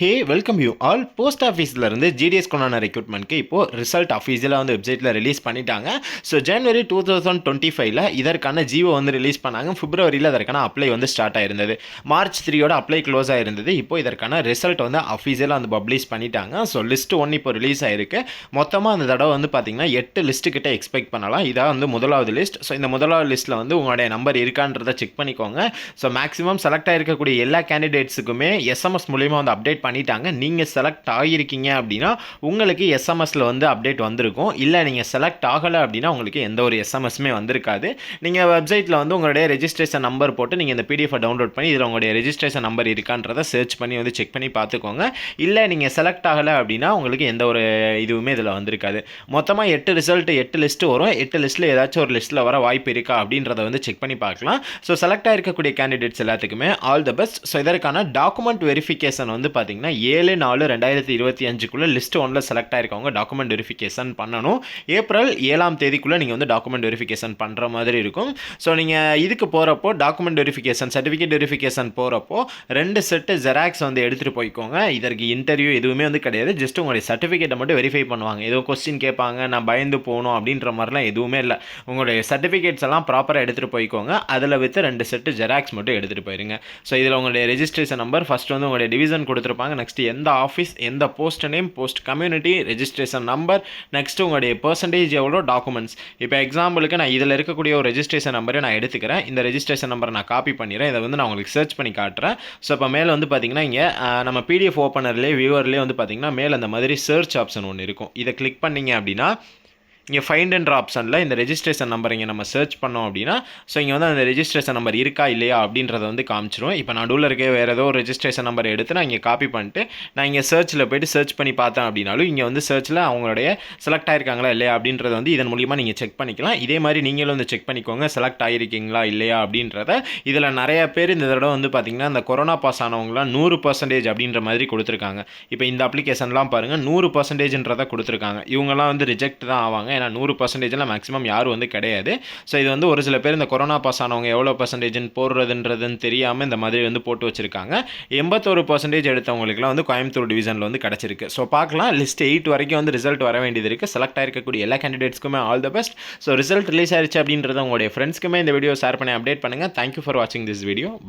Hey welcome you all post ஆஃபீஸ்லேருந்து GDS கொண்டான ரெக்ரூட்மெண்ட்க்கு இப்போது ரிசல்ட் அஃபீஷியலாக வந்து வெப்சைட்டில் ரிலீஸ் பண்ணிட்டாங்க. So January two thousand twenty ஃபைவ்ல இதற்கான ஜியோ வந்து ரிலீஸ் பண்ணாங்க. பிப்ரவரியில் அதற்கான அப்ளை வந்து ஸ்டார்ட் ஆயிருந்தது. மார்ச் த்ரீயோட அப்ளை க்ளோஸ் ஆயிருந்தது. இப்போ இதற்கான ரிசல்ட் வந்து அஃபீஷியலாக வந்து பப்ளிஷ் பண்ணிட்டாங்க. ஸோ லிஸ்ட் ஒன்று இப்போ ரிலீஸ் ஆயிருக்கு. மொத்தமாக அந்த தடவை வந்து பார்த்தீங்கன்னா எட்டு லிஸ்ட்டு கிட்டே எக்ஸ்பெக்ட் பண்ணலாம். இதான் வந்து முதலாவது லிஸ்ட் ஸோ இந்த முதலாவது லிஸ்ட்டில் வந்து உங்களுடைய நம்பர் இருக்கான்றதை செக் பண்ணிக்கோங்க. ஸோ மேக்ஸிமம் செலக்ட் ஆகிருக்கக்கூடிய எல்லா கேண்டிடேட்ஸுக்குமே எஸ்எம்எஸ் மூலியமாக வந்து அப்டேட் பண்ணிட்டாங்க. நீங்கள் செலக்ட் ஆகியிருக்கீங்க அப்படின்னா உங்களுக்கு எஸ்எம்எஸில் வந்து அப்டேட் வந்திருக்கும். இல்லை நீங்கள் செலக்ட் ஆகலை அப்படின்னா உங்களுக்கு எந்த ஒரு எஸ்எம்எஸ்மே வந்திருக்காது. நீங்கள் வெப்சைட்டில் வந்து உங்களுடைய ரெஜிஸ்ட்ரேஷன் நம்பர் போட்டு நீங்கள் இந்த பிடிஎஃப் டவுன்லோட் பண்ணி இதில் உங்களுடைய ரெஜிஸ்ட்ரேஷன் நம்பர் இருக்கான்றதை சர்ச் பண்ணி வந்து செக் பண்ணி பார்த்துக்கோங்க. இல்லை நீங்கள் செலக்ட் ஆகலை அப்படின்னா உங்களுக்கு எந்த ஒரு இதுவுமே இதில் வந்திருக்காது. மொத்தமாக எட்டு ரிசல்ட் எட்டு லிஸ்ட்டு வரும். எட்டு லிஸ்ட்டில் ஏதாச்சும் ஒரு லிஸ்ட்டில் வர வாய்ப்பு இருக்கா அப்படின்றத வந்து செக் பண்ணி பார்க்கலாம். ஸோ செலக்ட் ஆகிருக்கக்கூடிய கேண்டிடேட்ஸ் எல்லாத்துக்குமே ஆல் த பெஸ்ட் ஸோ இதற்கான டாக்குமெண்ட் வெரிஃபிகேஷன் வந்து பார்த்தீங்கன்னா ஏழு நாலு ரெண்டாயிரத்தி இருபத்தி அஞ்சுக்குள்ளே லிஸ்ட் ஒன்றில் செலக்ட் ஆயிருக்கவங்க டாக்குமெண்ட் வெரிஃபிகேஷன் பண்ணணும். ஏப்ரல் ஏழாம் தேதிக்குள்ளே நீங்கள் வந்து டாக்குமெண்ட் வெரிஃபிகேஷன் பண்ணுற மாதிரி இருக்கும். ஸோ நீங்கள் இதுக்கு போகிறப்போ டாக்குமெண்ட் வெரிஃபிகேஷன் சர்டிஃபிகேட் வெரிஃபிகேஷன் போகிறப்போ ரெண்டு செட்டு ஜெராக்ஸ் வந்து எடுத்துகிட்டு போய்க்கோங்க. இதற்கு இன்டர்வியூ எதுவுமே வந்து கிடையாது. ஜஸ்ட் உங்களுடைய சர்டிஃபிகேட்டை மட்டும் வெரிஃபை பண்ணுவாங்க. ஏதோ கொஸ்டின் கேட்பாங்க நான் பயந்து போகணும் அப்படின்ற மாதிரிலாம் எதுவுமே இல்லை. உங்களுடைய சர்டிஃபிகேட்ஸ் எல்லாம் ப்ராப்பராக எடுத்துகிட்டு போய்க்கோங்க. அதில் வித்து ரெண்டு செட்டு ஜெராக்ஸ் மட்டும் எடுத்துகிட்டு போயிருங்க. ஸோ இதில் உங்களுடைய ரெஜிஸ்ட்ரேஷன் நம்பர் ஃபஸ்ட் வந்து உங்களுடைய டிவிஷன் கொடுத்துருப்பாங்க நெக்ஸ்ட் எந்த ஆஃபீஸ் எந்த post name post community registration number next உங்களுடைய பர்சன்டேஜ் எவ்வளோ டாக்குமெண்ட்ஸ் இப்போ எக்ஸாம்பிளுக்கு நான் இதில் இருக்கக்கூடிய ஒரு ரெஜிஸ்ட்ரேஷன் நம்பரை நான் எடுத்துக்கிறேன். இந்த ரெஜிஸ்ட்ரேஷன் நம்பரை நான் காப்பி பண்ணிடுறேன். இதை வந்து நான் உங்களுக்கு சர்ச் பண்ணி காட்டுறேன். ஸோ இப்போ மேலே வந்து பார்த்தீங்கன்னா இங்கே நம்ம பிடிஎஃப் ஓப்பனர்லேயே வியூவர்லேயே வந்து பார்த்தீங்கன்னா மேலே அந்த மாதிரி சர்ச் ஆப்ஷன் ஒன்று இருக்கும். இதை கிளிக் பண்ணீங்க அப்படின்னா இங்கே ஃபைண்ட் அண்ட் ஆப்ஷனில் இந்த ரெஜிஸ்ட்ரேஷன் நம்பர் இங்கே நம்ம சர்ச் பண்ணோம் அப்படின்னா ஸோ இங்கே வந்து அந்த ரெஜிஸ்ட்ரேஷன் நம்பர் இருக்கா இல்லையா அப்படின்றத வந்து காமிச்சிரும். இப்போ நடுவில் இருக்க வேறு ஏதோ ஒரு ரெஜிஸ்ட்ரேஷன் நம்பர் எடுத்து நான் இங்கே காப்பி பண்ணிட்டு நான் இங்கே சர்ச்சில் போய்ட்டு சர்ச் பண்ணி பார்த்தேன் அப்படின்னாலும் இங்கே வந்து சர்ச்சில் அவங்களுடைய செலக்ட் ஆயிருக்காங்களா இல்லையா அப்படின்றத வந்து இதன் மூலிமா நீங்கள் செக் பண்ணிக்கலாம். இதே மாதிரி நீங்களும் வந்து செக் பண்ணிக்கோங்க செலக்ட் ஆகிருக்கீங்களா இல்லையா அப்படின்றத. இதில் நிறையா பேர் இந்த தடவை வந்து பார்த்திங்கன்னா இந்த கொரோனா பாஸ் ஆனவங்களாம் நூறு பர்சன்டேஜ் அப்படின்ற மாதிரி கொடுத்துருக்காங்க. இப்போ இந்த அப்ளிகேஷன்லாம் பாருங்கள் நூறு பர்சன்டேஜ்ன்றதை கொடுத்துருக்காங்க. இவங்கெல்லாம் வந்து ரிஜெக்ட் தான் ஆவாங்க. ஏன்னா நூறு பர்சன்டேஜ்லாம் மேக்ஸிமம் யாரும் வந்து கிடையாது. ஸோ இது வந்து ஒரு சில பேர் இந்த கொரோனா பாஸ் ஆனவங்க எவ்வளோ பர்சன்டேஜ்னு போடுறதுன்றதுன்னு தெரியாமல் இந்த மாதிரி வந்து போட்டு வச்சுருக்காங்க. எண்பத்தோரு பர்சன்டேஜ் எடுத்தவங்களுக்குலாம் வந்து கோயம்புத்தூர் டிவிஷனில் வந்து கிடச்சிருக்கு. ஸோ பார்க்கலாம். லிஸ்ட் எயிட் வரைக்கும் வந்து ரிசல்ட் வர வேண்டியது இருக்குது செலக்ட் ஆகிருக்கக்கூடிய எல்லா கேண்டிடேட்ஸ்க்குமே all the best so result release ஆயிடுச்சு அப்படின்றத உங்களுடைய ஃப்ரெண்ட்ஸ்க்குமே இந்த வீடியோ ஷேர் பண்ணி அப்டேட் பண்ணுங்கள் தேங்க்யூ ஃபார் வாட்சிங் திஸ் வீடியோ பை